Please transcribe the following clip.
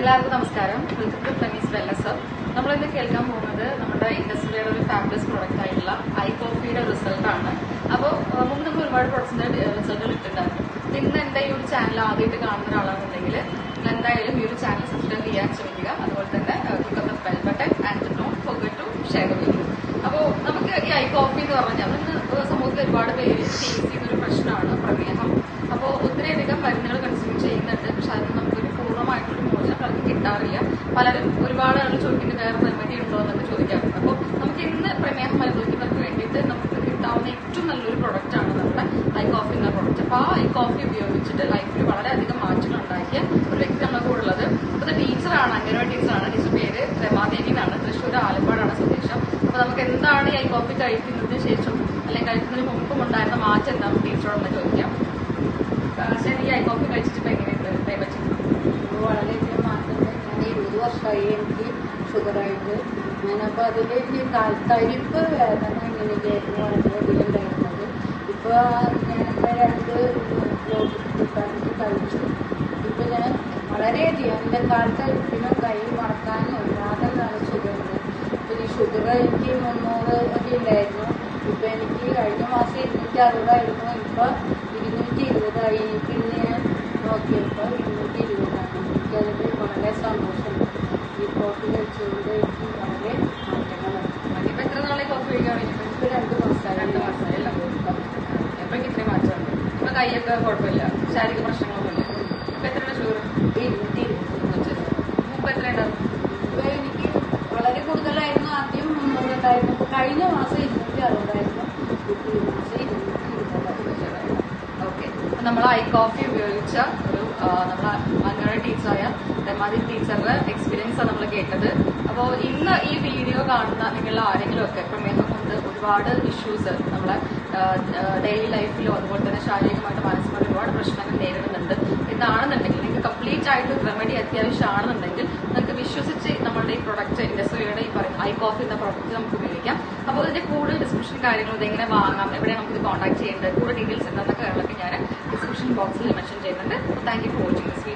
എല്ലാവർക്കും നമസ്കാരം. Welcome to ഫ്ലമീസ് വെല്ലസ് നമ്മളിന്ന് കേൾക്കാൻ പോകുന്നത് നമ്മുടെ ഇൻഡസ്ട്രിയുടെ ഒരു ഫാബ്ലസ് പ്രോഡക്റ്റ് ആയിട്ടുള്ള ഐ കോഫിയുടെ റിസൾട്ട് ആണ്. അപ്പോൾ മുമ്പ് നമ്മൾ ഒരുപാട് പ്രൊഡക്ട്സിന്റെ റിസൾട്ടുകൾ ഇട്ടിട്ടുണ്ടായിരുന്നു. ഇന്ന് എന്റെ ഈ ഒരു ചാനൽ ആദ്യമായിട്ട് കാണുന്ന ഒരാളാണെന്നുണ്ടെങ്കിൽ എന്തായാലും ഈ ഒരു ചാനൽ സബ്സ്ക്രൈബ് ചെയ്യാൻ ശ്രമിക്കുക. അതുപോലെ തന്നെ click bell button and not forget to share video അപ്പോൾ നമുക്ക് ഈ ഐ കോഫി എന്ന് പറഞ്ഞാൽ ഇന്ന് സമൂഹത്തിൽ ഒരുപാട് പേര് ഫേസ് ചെയ്യുന്ന ഒരു പ്രശ്നമാണ് പ്രമേഹം. അപ്പോൾ ഒത്തിരിയധികം മരുന്നുകൾ കൺസ്യൂം ചെയ്യുന്നുണ്ട്. പക്ഷെ അതിന് പലർക്കും കിട്ടാറില്ല പലരും ഒരുപാട് ആളുകൾ ചോദിക്കുന്നത് വേറെ റെമഡി ഉണ്ടോ എന്നൊക്കെ ചോദിക്കാറുണ്ട് അപ്പോൾ നമുക്ക് ഇന്ന് പ്രമേഹം അനുഭവിക്കുന്നവർക്ക് വേണ്ടിയിട്ട് നമുക്ക് കിട്ടാവുന്ന ഏറ്റവും നല്ലൊരു പ്രൊഡക്റ്റ് ആണ് നമ്മുടെ ഐ കോഫി എന്ന പ്രൊഡക്റ്റ് അപ്പോൾ ആ ഐ കോഫി ഉപയോഗിച്ചിട്ട് ലൈഫിൽ വളരെയധികം മാറ്റങ്ങൾ ഉണ്ടാക്കിയ ഒരു വ്യക്തി നമ്മുടെ കൂടെ ഉള്ളത്. അപ്പോൾ ടീച്ചറാണ് അംഗനവാടി ടീച്ചറാണ് ടീച്ചർ പേര് രമാദേവി എന്നാണ്. തൃശ്ശൂർ ആലപ്പാടാണ് സ്വദേശം അപ്പോൾ നമുക്ക് എന്താണ് ഈ ഐ കോഫി കഴിക്കുന്നതിന് ശേഷം അല്ലെങ്കിൽ കഴിക്കുന്നതിന് മുമ്പും ഉണ്ടായിരുന്ന മാറ്റം എന്താണ് ടീച്ചറോടൊന്ന് ചോദിക്കാം ആ, ശരി ഈ ഐ കോഫി കഴിച്ചിട്ട് ഇപ്പൊ എങ്ങനെയുണ്ട് ഡയബറ്റിക് വളരെയധികം മാറ്റമുണ്ട് ഞാൻ വർഷമായി എനിക്ക് ഷുഗറായിട്ട് ഞാനപ്പോൾ അതിൽ ഈ തരിപ്പ് വേദന ഇങ്ങനെയൊക്കെയായിരുന്നു വളരെയധികം ഉണ്ടായിരുന്നത് ഇപ്പോൾ ഞാനിപ്പോൾ രണ്ട് ബ്ലോക്ക് കഴിച്ചു ഇപ്പോൾ ഞാൻ വളരെയധികം എന്റെ കാൽത്തരിപ്പിനും കൈ മറക്കാനും യാതൊരു സുഖമുണ്ട് ഇപ്പോൾ ഈ ഷുഗർ എനിക്ക് മുന്നൂറ് ഒക്കെ ഉണ്ടായിരുന്നു ഇപ്പോൾ എനിക്ക് കഴിഞ്ഞ മാസം ഇരുന്നൂറ്റി അറുപതായിരുന്നു. ഇപ്പോൾ ഇരുന്നൂറ്റി ഇരുപതായി. പിന്നെ ഞാൻ നോക്കിയപ്പോൾ ഇരുന്നൂറ്റി ഇരുപതാണ് എനിക്കതിൽ വളരെ സന്തോഷമുണ്ട് ഈ കോഫി കഴിച്ചുകൊണ്ട് എനിക്ക് വളരെ മാറ്റങ്ങളുണ്ട് ഇപ്പൊ എത്ര നാളെ കോഫി കഴിക്കാൻ വേണ്ടിയിട്ട് ഇപ്പോൾ രണ്ട് മാസമായി രണ്ട് മാസമായി അല്ല എപ്പൊ ഇത്രയും മാറ്റമുണ്ട് ഇപ്പൊ കൈയൊക്കെ കുഴപ്പമില്ല. ശാരീരിക പ്രശ്നങ്ങളൊന്നുമില്ല. ഇപ്പൊ എത്ര ഷുഗർ മുമ്പ് എത്ര എനിക്ക് വളരെ കൂടുതലായിരുന്നു. ആദ്യം മുന്നൂറുണ്ടായിരുന്നു കഴിഞ്ഞ മാസം ഇരുന്നൂറ്റി അറുപതായിരുന്നു. ഓക്കെ. നമ്മൾ ഐ കോഫി ഉപയോഗിച്ച ഒരു നമ്മളെ അംഗനവാടി ടീച്ചറായ രമാദി ടീച്ചറുടെ എക്സ്പീരിയൻസ് ആണ് നമ്മൾ കേട്ടത്. അപ്പോൾ ഇന്ന് ഈ വീഡിയോ കാണുന്ന നിങ്ങൾ ആരെങ്കിലും ഒക്കെ പ്രമേഹം കൊണ്ട് ഒരുപാട് ഇഷ്യൂസ് നമ്മളെ ഡെയിലി ലൈഫിലും അതുപോലെ തന്നെ ശാരീരികമായിട്ട് മാനസികമായിട്ട് ഒരുപാട് പ്രശ്നങ്ങൾ നേരിടുന്നുണ്ട്. എന്നാണെന്നുണ്ടെങ്കിൽ നിങ്ങൾക്ക് കംപ്ലീറ്റ് ആയിട്ട് റെമഡി അത്യാവശ്യമാണെന്നുണ്ടെങ്കിൽ നിങ്ങൾക്ക് വിശ്വസിച്ച് നമ്മുടെ ഈ പ്രൊഡക്റ്റ് ഇൻഡസ്ട്രിയുടെ ഈ ഐ കോഫി എന്ന പ്രൊഡക്റ്റ് നമുക്ക് ഉപയോഗിക്കാം. അപ്പോൾ ഇതിന്റെ കൂടുതൽ ഡിസ്ക്രിപ്ഷൻ കാര്യങ്ങൾ എങ്ങനെ വാങ്ങാം എവിടെ നമുക്ക് ഇത് കോൺടാക്ട് ചെയ്യേണ്ടത് കൂടുതൽ ഡീറ്റെയിൽസ് എന്താണെന്നൊക്കെ ഞാൻ ഡിസ്ക്രിപ്ഷൻ ബോക്സിൽ മെൻഷൻ ചെയ്യുന്നുണ്ട്. Thank you for watching this video